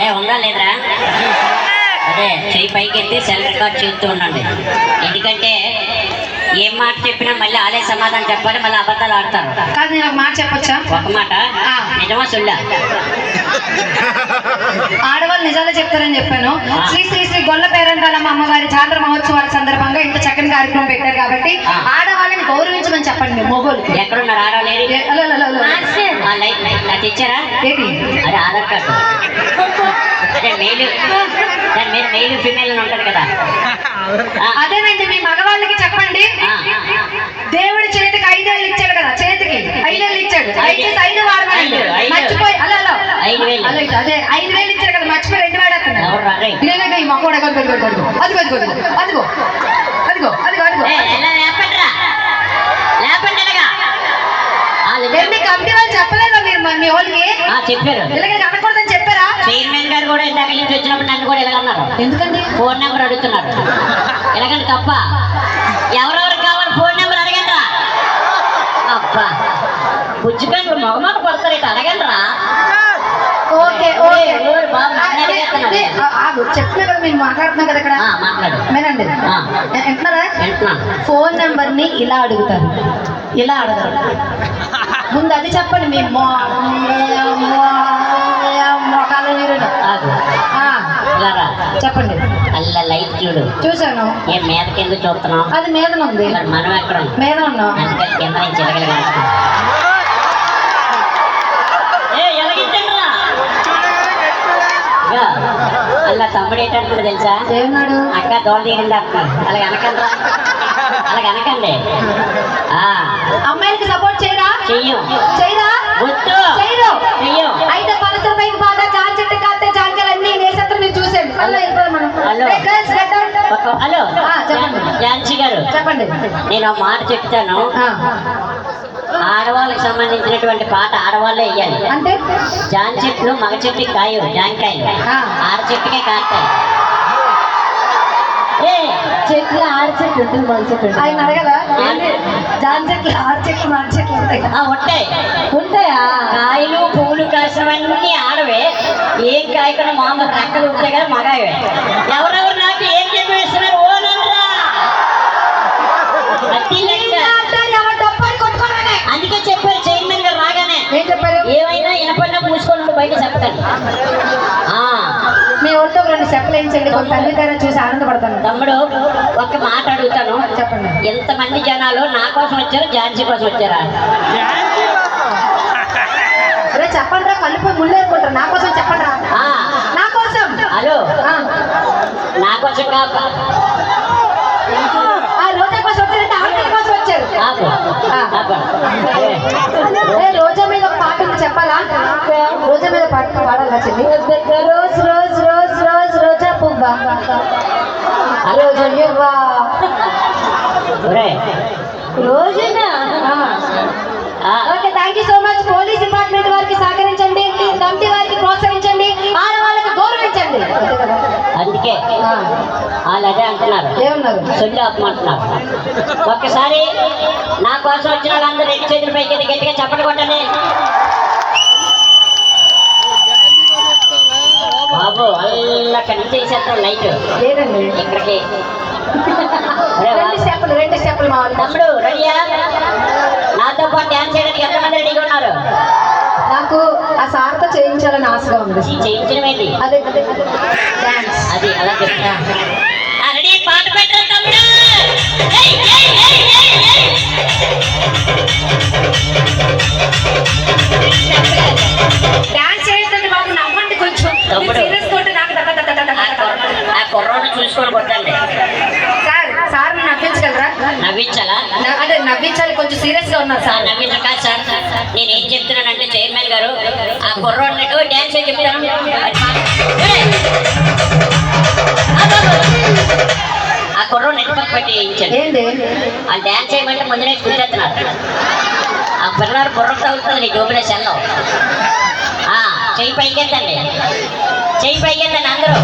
ఏ ఉందా లేదరా అదే త్రీ పైకి ఎత్తి సెల్ రికార్డ్ చూస్తూ ఉండండి. ఎందుకంటే ఏం మాట చెప్పినా మళ్ళీ ఆలే సమాధానం చెప్పాలి మళ్ళీ అబద్ధాలు ఆడతారు. కాదు నేను ఒక మాట చెప్పొచ్చా? ఒక మాట. నిజమా సుల్లా ఆడవాళ్ళు నిజాలే చెప్తారని చెప్పాను. శ్రీ శ్రీ శ్రీ గొల్ల పేరంటాలమ్మ అమ్మవారి జాతర మహోత్సవాల సందర్భంగా ఇంత చక్కని కార్యక్రమం పెట్టారు కాబట్టి. ఆడవాళ్ళని గౌరవించమని చెప్పండి మీరు మొగోళ్ళు. ఎక్కడున్నారు ఆడవాళ్ళు ఇచ్చారా అదే ఆధార్ కార్డు. అదే మెయిల్. మెయిల్ ఫిమేల్ కదా. అదేనండి మీ మగవాళ్ళకి చెప్పండి. దేవుడి చేతికి ఐదేళ్ళు ఇచ్చాడు కదా చేతికి. ఐదేళ్ళు ఇచ్చాడు. ఐదు. వాడమండి మర్చిపోయి అలా అదే ఐదు వేలు ఇచ్చారు కదా మర్చిపోయి రెండు వాడేస్తున్నాడు. నేనే ఈ మగవాడు అదిగో అదిగో అదిగో అదిగో. అదిగో అదిగో అదిగో లేపండి కమిటీ వాళ్ళు చెప్పలేదా మీరు మీ వాళ్ళకి? చెప్పారు. చైర్మన్ గారు కూడా ఇందాక నుంచి వచ్చినప్పుడు నన్ను కూడా ఇలాగన్నారు ఎందుకండి? ఫోన్ నెంబర్ అడుగుతున్నారు. ఎలాగండి తప్ప? ఎవరెవరు కావాలి ఫోన్ నెంబర్ అడగండి రా అబ్బా బుజ్జిపెండ్లు మొగమాట పడతారు ఇటు అడగండి రా ఓకే. ఓకే చెప్తున్నా కదా మేము మాట్లాడుతున్నాం కదా ఇక్కడ? వినండి. వింటున్నారా? ఫోన్ నెంబర్ని ఇలా అడుగుతారు. ఇలా అడగరు ముందు అది చెప్పండి మీ మొ- చూడు. చూశాను. ఏ మీద కింద చూస్తున్నాం అది మీద ఉంది. మనం ఎక్కడ? మీద ఉన్నాం. అందుకని కింద అలా తమ్ముడు ఏంటంటున్నాడు తెలుసా? ఏమన్నాడు? అక్క దోళ తీరింది అంటున్నాడు అలాగ అనకండి అలాగ అనకండి అమ్మాయిలకి సపోర్ట్ చేయరా? చెయ్యం. చేయరా? వద్దు. చేయరు. చెయ్యం. అయితే పైకి బాగా జాన్ చెట్టు కాస్తే జాంకాయలు అన్ని వేసేస్తారు మీరు చూసేయండి. వెళ్ళిపోదాం మనం. హలో. హలో. ఝాన్సీ గారు చెప్పండి. నేను ఒక మాట చెప్తాను. ఆడవాళ్ళకి సంబంధించినటువంటి పాట ఆడవాళ్ళే వేయాలి అంటే? జాన్ చెట్లు మగ చెట్టుకి కాయు జాంకాయలు. ఆ. ఆడ చెట్టుకే కాస్తాయి. చెట్లు ఆరు చెట్లు ఉంటుంది మగ చెట్లు ఆయన అడగల? ఏంటి? జాన్ చెట్లు ఆరు చెట్లు మారు చెట్లు ఉంటాయి ఉంటాయి. ఉంటాయా? కాయలు పువ్వులు కాసినవన్నీ ఆడవే. ఏం కాయకుండా మామూలు రెక్కలు ఉంటాయి కదా మగాయవే. ఎవరెవరు మీ ఊరితో రెండు చెప్పలు వేయించండి. కొంత తల్లి దగ్గర చూసి ఆనందపడతాను. తమ్ముడు ఒక మాట అడుగుతాను. చెప్పండి. ఎంతమంది జనాలు నా కోసం వచ్చారు ఝాన్సీ కోసం వచ్చారా? అరే చెప్పండి రా కలుపు ముళ్ళు ఏరుకుంటారు నా కోసం చెప్పండి రా ఆ, నా కోసం. హలో. ఆ. నా కోసం కాదు. ఆ రోజా కోసం వచ్చారంటే ఆంటీ కోసం వచ్చారు. చెల్లి రోజ్ రోజ్ రోజ్ రోజ్ రోజా పువ్వ రోజు ఒరేయ్, రోజునా? Okay thank you so much police department వారికి సహకరించండి. కమిటీ వారికి ప్రోత్సహించండి. ఆడవాళ్ళకి గౌరవించండి? అందుకే వాళ్ళు అదే అంటున్నారు. సొల్లు ఆపమంటున్నారు ఒక్కసారి నా కోసం వచ్చిన వాళ్ళందరూ రెండు చేతుల పైకి గట్టిగా చప్పటి కొట్టండి. బాబు అల్లక్కడి నుంచి వేసేస్తాం లైట్. లేదండి ఇక్కడికి. రెండు. స్టెప్పులు రెండు స్టెప్పులు మా. తమ్ముడు రెడీయా? నాతో పాటు డ్యాన్స్ చేయడానికి ఎంతమంది రెడీగా ఉన్నారు? నాకు ఆ సార్తో చేయించాలని ఆశగా ఉంది. చేయించడం ఏంటి? అదే అదే డాన్స్ అది అలా చెప్తా. రెడీ పాట పెట్టరా తమ్ముడు? చూసుకొని కొట్టండి. సార్ సార్ నవ్వించగలరా? నవ్వించాలా? అదే నవ్వించాలి కొంచెం సీరియస్గా ఉన్నారు సార్. నవ్వించక సార్ నేను ఏం చెప్తున్నానంటే చైర్మన్ గారు ఆ కుర్రోడ్నట్టు డ్యాన్స్ ఏం చెప్తాను? ఆ కుర్ర నెట్వర్క్ పెట్టి ఇచ్చాను ఆ డ్యాన్స్ చేయమంటే ముందు నేను గుర్తెత్తున్నాడు ఆ పిల్లలు కుర్రకు తగ్గుతుంది నీ డోబినేషన్లో చెయ్యి పైకెత్తండి. చెయ్యి పైకెత్తండి అందరూ.